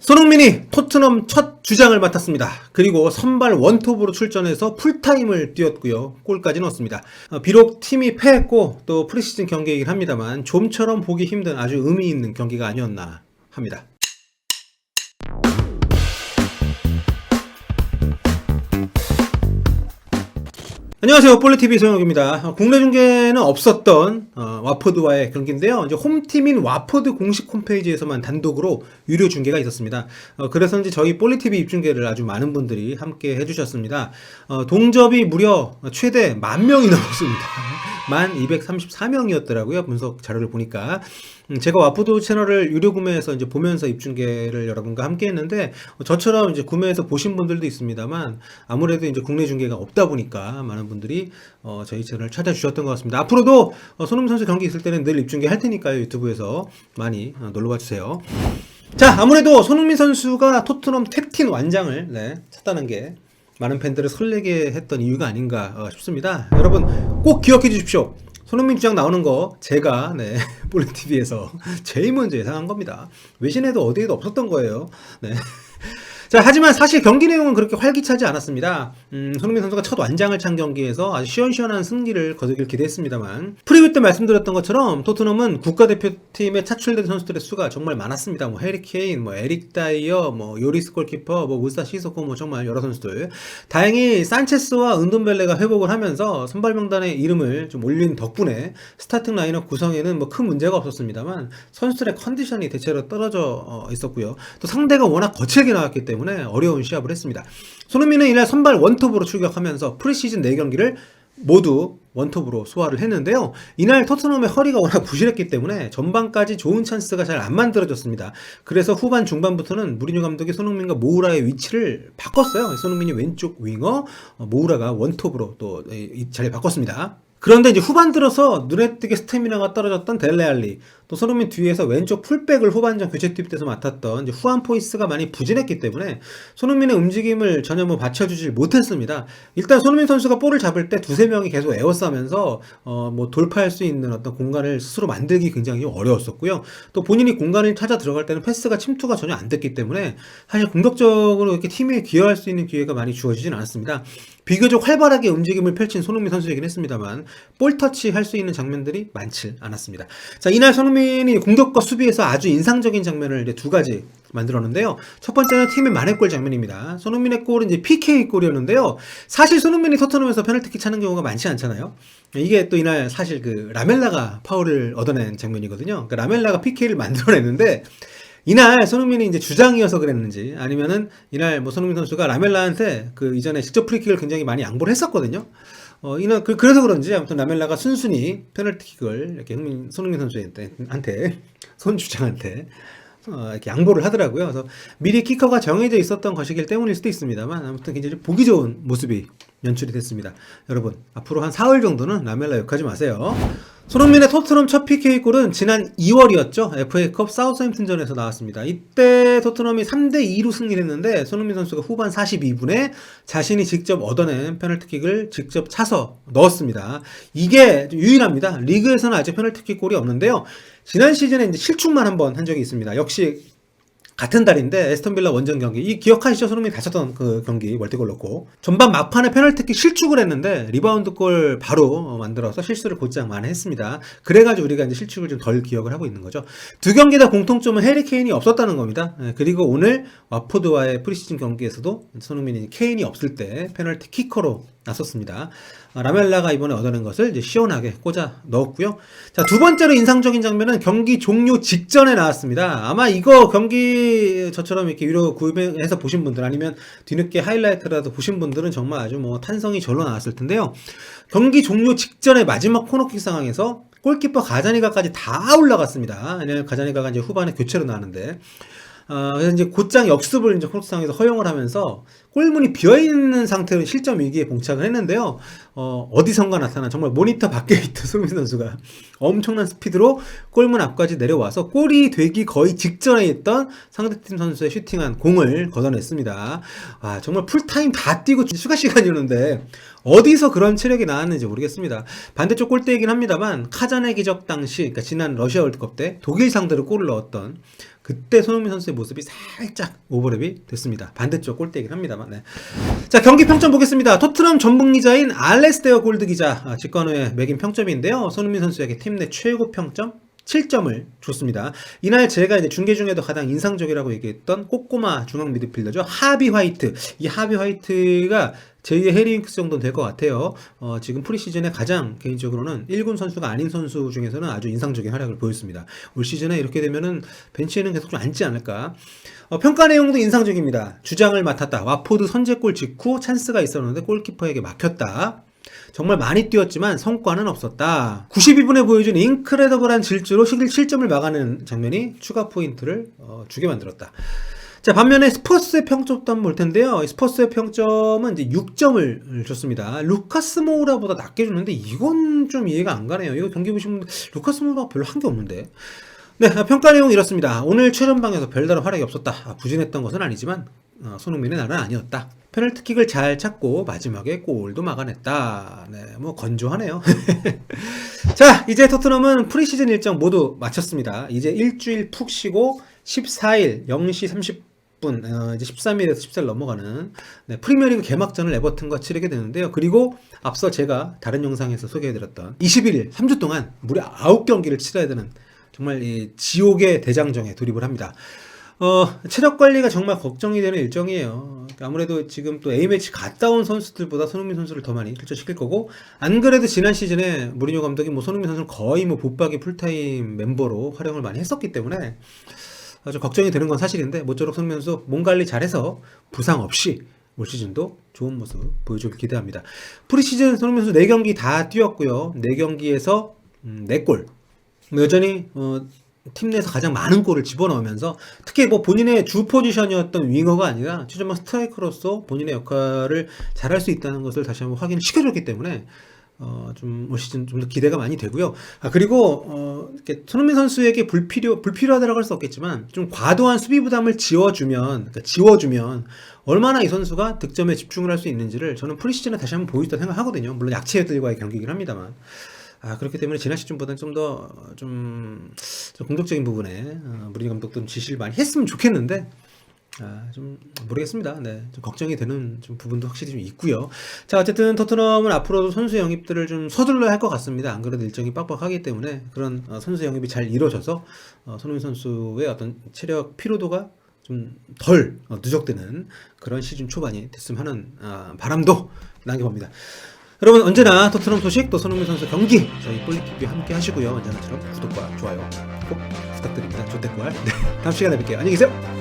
손흥민이 토트넘 첫 주장을 맡았습니다. 그리고 선발 원톱으로 출전해서 풀타임을 뛰었고요. 골까지 넣었습니다. 어, 비록 팀이 패했고 또 프리시즌 경기이긴 합니다만 좀처럼 보기 힘든 아주 의미 있는 경기가 아니었나 합니다. 안녕하세요. 볼리TV 소영욱입니다. 어, 국내 중계는 없었던 어, 와포드와의 경기인데요. 이제 홈팀인 와포드 공식 홈페이지에서만 단독으로 유료 중계가 있었습니다. 어, 그래서인지 저희 볼리TV 입중계를 아주 많은 분들이 함께 해주셨습니다. 어, 동접이 무려 최대 만 명이 넘었습니다. 만 234명이었더라고요. 분석 자료를 보니까. 음, 제가 와포드 채널을 유료 구매해서 이제 보면서 입중계를 여러분과 함께 했는데, 어, 저처럼 이제 구매해서 보신 분들도 있습니다만, 아무래도 이제 국내 중계가 없다 보니까 많은 분들이 어, 저희 채널을 찾아주셨던 것 같습니다. 앞으로도 어, 손흥민 선수 경기 있을 때는 늘 입중계 할 테니까요. 유튜브에서 많이 어, 놀러와 주세요. 자, 아무래도 손흥민 선수가 토트넘 캡틴 완장을 네, 찼다는 게 많은 팬들을 설레게 했던 이유가 아닌가 어, 싶습니다. 여러분 꼭 기억해 주십시오. 손흥민 주장 나오는 거 제가 네, 볼리TV에서 제일 먼저 예상한 겁니다. 외신에도 어디에도 없었던 거예요. 네. 자, 하지만 사실 경기 내용은 그렇게 활기차지 않았습니다. 음, 손흥민 선수가 첫 완장을 찬 경기에서 아주 시원시원한 승리를 거두길 기대했습니다만 프리뷰 때 말씀드렸던 것처럼 토트넘은 국가대표팀에 차출된 선수들의 수가 정말 많았습니다. 뭐 해리 케인, 뭐 에릭 다이어, 뭐 요리스 골키퍼, 뭐 우사 시소코 뭐 정말 여러 선수들. 다행히 산체스와 은돈벨레가 회복을 하면서 선발 명단에 이름을 좀 올린 덕분에 스타팅 라인업 구성에는 뭐 큰 문제가 없었습니다만 선수들의 컨디션이 대체로 떨어져 어, 있었고요. 또 상대가 워낙 거칠게 나왔기 때문에 어려운 시합을 했습니다. 손흥민은 이날 선발 원톱으로 출격하면서 프리시즌 4경기를 모두 원톱으로 소화를 했는데요. 이날 토트넘의 허리가 워낙 부실했기 때문에 전반까지 좋은 찬스가 잘 안 만들어졌습니다. 그래서 후반 중반부터는 무리뉴 감독이 손흥민과 모우라의 위치를 바꿨어요. 손흥민이 왼쪽 윙어, 어, 모우라가 원톱으로 또 이 자리 바꿨습니다. 그런데 이제 후반 들어서 눈에 띄게 스태미나가 떨어졌던 델레알리, 또 손흥민 뒤에서 왼쪽 풀백을 후반전 교체 투입돼서 맡았던 이제 후안 포이스가 많이 부진했기 때문에 손흥민의 움직임을 전혀 뭐 받쳐주질 못했습니다. 일단 손흥민 선수가 볼을 잡을 때 두세 명이 계속 에워싸면서 어 뭐 돌파할 수 있는 어떤 공간을 스스로 만들기 굉장히 어려웠었고요. 또 본인이 공간을 찾아 들어갈 때는 패스가 침투가 전혀 안 됐기 때문에 사실 공격적으로 이렇게 팀에 기여할 수 있는 기회가 많이 주어지진 않았습니다. 비교적 활발하게 움직임을 펼친 손흥민 선수이긴 했습니다만 볼 터치 할 수 있는 장면들이 많지 않았습니다. 자 이날 손흥민 이 공격과 수비에서 아주 인상적인 장면을 이제 두 가지 만들었는데요. 첫 번째는 팀의 만회골 장면입니다. 손흥민의 골은 이제 PK 골이었는데요. 사실 손흥민이 토트넘에서 페널티킥 차는 경우가 많지 않잖아요. 이게 또 이날 사실 그 라멜라가 파울을 얻어낸 장면이거든요. 그러니까 라멜라가 PK를 만들어냈는데 이날 손흥민이 이제 주장이어서 그랬는지 아니면은 이날 뭐 손흥민 선수가 라멜라한테 그 이전에 직접 프리킥을 굉장히 많이 양보를 했었거든요. 어, 이날 그, 그래서 그런지 아무튼 라멜라가 순순히 페널티킥을 이렇게 흥민, 손흥민 선수한테 한테 손 주장한테 어, 이렇게 양보를 하더라고요. 그래서 미리 키커가 정해져 있었던 것이기 때문일 수도 있습니다만 아무튼 굉장히 보기 좋은 모습이 연출이 됐습니다. 여러분 앞으로 한 사흘 정도는 라멜라 욕하지 마세요. 손흥민의 토트넘 첫 PK 골은 지난 2월이었죠. FA컵 사우스햄튼전에서 나왔습니다. 이때 토트넘이 3대 2로 승리를 했는데 손흥민 선수가 후반 42분에 자신이 직접 얻어낸 페널티킥을 직접 차서 넣었습니다. 이게 유일합니다. 리그에서는 아직 페널티킥 골이 없는데요. 지난 시즌에 이제 실축만 한 번 한 적이 있습니다. 역시 같은 달인데 에스턴 빌라 원정 경기 이 기억하시죠? 손흥민이 다쳤던 그 경기 멀티골 넣고 전반 막판에 페널티킥 실축을 했는데 리바운드 골 바로 어, 만들어서 실수를 곧장 만회했습니다. 그래가지고 우리가 이제 실축을 좀 덜 기억을 하고 있는 거죠. 두 경기 다 공통점은 해리 케인이 없었다는 겁니다. 예, 그리고 오늘 와포드와의 프리시즌 경기에서도 손흥민이 케인이 없을 때 페널티 키커로 나섰습니다. 아, 라멜라가 이번에 얻어낸 것을 이제 시원하게 꽂아 넣었고요. 자, 두 번째로 인상적인 장면은 경기 종료 직전에 나왔습니다. 아마 이거 경기 저처럼 이렇게 유료 구매해서 보신 분들 아니면 뒤늦게 하이라이트라도 보신 분들은 정말 아주 뭐 탄성이 절로 나왔을 텐데요. 경기 종료 직전에 마지막 코너킥 상황에서 골키퍼 가자니가까지 다 올라갔습니다. 가자니가가 이제 후반에 교체로 나왔는데 어, 그래서 이제 곧장 역습을 이제 코너상에서 허용을 하면서 골문이 비어있는 상태로 실점 위기에 봉착을 했는데요. 어, 어디선가 나타난 정말 모니터 밖에 있던 손흥민 선수가 엄청난 스피드로 골문 앞까지 내려와서 골이 되기 거의 직전에 있던 상대팀 선수의 슈팅한 공을 걷어냈습니다. 아, 정말 풀타임 다 뛰고 추가 시간이었는데 어디서 그런 체력이 나왔는지 모르겠습니다. 반대쪽 골대이긴 합니다만 카자네 기적 당시 그러니까 지난 러시아 월드컵 때 독일 상대로 골을 넣었던 그때 손흥민 선수의 모습이 살짝 오버랩이 됐습니다. 반대쪽 골대이긴 합니다만. 네. 자 경기 평점 보겠습니다. 토트넘 전북 기자인 알레스테어 골드 기자 아, 직관호에 매긴 평점인데요. 손흥민 선수에게 팀 내 최고 평점 7점을 줬습니다. 이날 제가 이제 중계 중에도 가장 인상적이라고 얘기했던 꼬꼬마 중앙 미드필더죠. 하비 화이트. 이 하비 화이트가 제2의 해리윙크스 정도는 될 것 같아요. 어, 지금 프리시즌에 가장 개인적으로는 1군 선수가 아닌 선수 중에서는 아주 인상적인 활약을 보였습니다. 올 시즌에 이렇게 되면은 벤치에는 계속 좀 앉지 않을까. 어, 평가 내용도 인상적입니다. 주장을 맡았다. 와포드 선제골 직후 찬스가 있었는데 골키퍼에게 막혔다. 정말 많이 뛰었지만 성과는 없었다. 92분에 보여준 인크레더블한 질주로 7점을 막아내는 장면이 추가 포인트를 어, 주게 만들었다. 자, 반면에 스퍼스의 평점도 한번 볼 텐데요. 이 스퍼스의 평점은 이제 6점을 줬습니다. 루카스 모우라보다 낮게 줬는데 이건 좀 이해가 안 가네요. 이거 경기 보시면 루카스 모우라가 별로 한 게 없는데. 네, 평가 내용 이렇습니다. 오늘 최전방에서 별다른 활약이 없었다. 아, 부진했던 것은 아니지만 어, 손흥민의 날은 아니었다. 페널티킥을 잘 찾고 마지막에 골도 막아냈다. 네, 뭐 건조하네요. 자, 이제 토트넘은 프리시즌 일정 모두 마쳤습니다. 이제 일주일 푹 쉬고 14일 0시 30분 어, 이제 13일에서 14일 넘어가는 네, 프리미어리그 개막전을 에버튼과 치르게 되는데요. 그리고 앞서 제가 다른 영상에서 소개해드렸던 21일 3주 동안 무려 9경기를 치러야 되는 정말 이 지옥의 대장정에 돌입을 합니다. 어, 체력 관리가 정말 걱정이 되는 일정이에요. 그러니까 아무래도 지금 또 A매치 갔다 온 선수들보다 손흥민 선수를 더 많이 출전시킬 거고, 안 그래도 지난 시즌에 무리뉴 감독이 뭐 손흥민 선수를 거의 뭐 붙박이 풀타임 멤버로 활용을 많이 했었기 때문에 아주 걱정이 되는 건 사실인데, 모쪼록 손흥민 선수 몸 관리 잘해서 부상 없이 올 시즌도 좋은 모습 보여주길 기대합니다. 프리시즌 손흥민 선수 4경기 다 뛰었고요. 4경기에서 음, 4골. 뭐 여전히 어, 팀 내에서 가장 많은 골을 집어넣으면서 특히 뭐 본인의 주 포지션이었던 윙어가 아니라 최전방 스트라이커로서 본인의 역할을 잘할 수 있다는 것을 다시 한번 확인을 시켜줬기 때문에 어, 좀올 시즌 좀 더 기대가 많이 되고요. 아, 그리고 어, 이렇게 손흥민 선수에게 불필요 불필요하다고 할 수 없겠지만 좀 과도한 수비 부담을 지워주면 그러니까 지워주면 얼마나 이 선수가 득점에 집중을 할 수 있는지를 저는 프리시즌에 다시 한번 보여줬다 생각하거든요. 물론 약체들과의 경기이긴 합니다만. 아, 그렇기 때문에 지난 시즌보다는 좀 더좀 공격적인 부분에 어, 무리뉴 감독도 좀 지시를 많이 했으면 좋겠는데 아, 좀 모르겠습니다. 네, 좀 걱정이 되는 좀 부분도 확실히 좀 있고요. 자, 어쨌든 토트넘은 앞으로도 선수 영입들을 좀 서둘러야 할 것 같습니다. 안 그래도 일정이 빡빡하기 때문에 그런 어, 선수 영입이 잘 이루어져서 어, 손흥민 선수의 어떤 체력 피로도가 좀 덜 누적되는 그런 시즌 초반이 됐으면 하는 아, 바람도 남겨봅니다. 여러분 언제나 토트넘 소식 또 손흥민 선수 경기 저희 폴리티비 함께 하시고요. 언제나처럼 구독과 좋아요 꼭 부탁드립니다. 조태꿀 네, 다음 시간에 뵐게요. 안녕히 계세요.